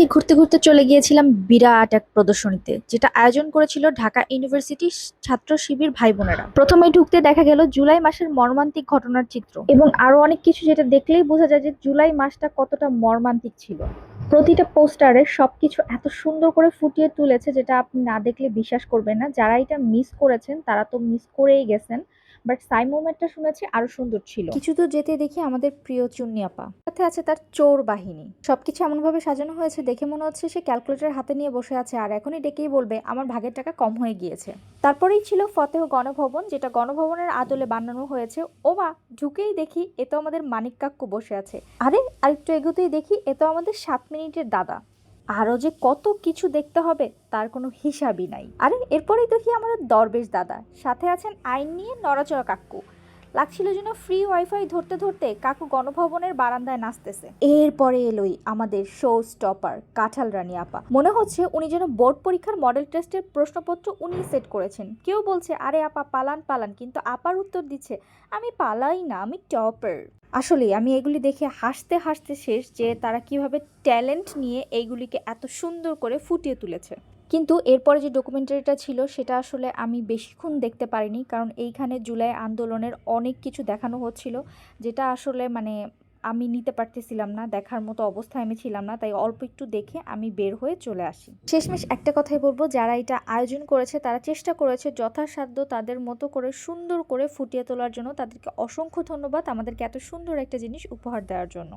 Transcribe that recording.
আজকে ঘুরতে ঘুরতে চলে গিয়েছিলাম বিরাট এক প্রদর্শনীতে, যেটা আয়োজন করেছিল ঢাকা ইউনিভার্সিটি ছাত্র শিবির ভাই বোনেরা প্রথমে ঢুকতে দেখা গেল জুলাই মাসের মর্মান্তিক ঘটনার চিত্র এবং আরও অনেক কিছু যেটা দেখলেই বোঝা যায় যে জুলাই মাসটা কতটা মর্মান্তিক ছিল। প্রতিটা পোস্টারে সবকিছু এত সুন্দর করে ফুটিয়ে তুলেছে যেটা আপনি না দেখলে বিশ্বাস করবেন না। যারা এটা মিস করেছেন, তারা তো মিস করেই গেছেন। বাট সাই মোমেন্টটা শুনেছি আরও সুন্দর ছিল। কিছু তো যেতে দেখি আমাদের প্রিয় চুন্নি আপা। সাথে আছে তার চোর বাহিনী। সবকিছু এমনভাবে সাজানো হয়েছে দেখে মনে হচ্ছে সে ক্যালকুলেটর হাতে নিয়ে বসে আছে আর এখনই ডেকেই বলবে, আমার ভাগের টাকা কম হয়ে গিয়েছে। তারপরেই ছিল ফতেহ গণভবন, যেটা গণভবনের আদলে বানানো হয়েছে। ও মা ঢুকেই দেখি এ তো আমাদের মানিক কাক্কু বসে আছে। আরে, আরেকটু এগোতেই দেখি এ তো আমাদের সাত মিনিটের দাদা। আরও যে কত কিছু দেখতে হবে তার কোনো হিসাবই নাই। আরে, এরপরেই দেখি আমাদের দরবেশ দাদা, সাথে আছেন আইন নিয়ে নড়াচড়া কাকু। লাগছিল যেন ফ্রি ওয়াইফাই ধরতে ধরতে কাকু গণভবনের বারান্দায় নাচতেছে। এরপরে এলোই আমাদের শো স্টপার কাঁঠাল রানী আপা। মনে হচ্ছে উনি যেন বোর্ড পরীক্ষার মডেল টেস্টের প্রশ্নপত্র উনি সেট করেছেন। কেউ বলছে, আরে আপা, পালান পালান। কিন্তু আপার উত্তর দিচ্ছে, আমি পালাই না, আমি টপার আসলে আমি এগুলি দেখে হাসতে হাসতে শেষ যে তারা কীভাবে ট্যালেন্ট নিয়ে এইগুলিকে এত সুন্দর করে ফুটিয়ে তুলেছে। কিন্তু এরপরে যে ডকুমেন্টারিটা ছিল, সেটা আসলে আমি বেশিক্ষণ দেখতে পারিনি। কারণ এইখানে জুলাই আন্দোলনের অনেক কিছু দেখানো হচ্ছিল, যেটা আসলে মানে আমি নিতে পারতেছিলাম না, দেখার মতো অবস্থায় আমি ছিলাম না। তাই অল্প একটু দেখে আমি বের হয়ে চলে আসি। শেষমেশ একটা কথাই বলব, যারা এটা আয়োজন করেছে, তারা চেষ্টা করেছে যথাসাধ্য তাদের মতো করে সুন্দর করে ফুটিয়ে তোলার জন্য। তাদেরকে অসংখ্য ধন্যবাদ আমাদেরকে এত সুন্দর একটা জিনিস উপহার দেওয়ার জন্য।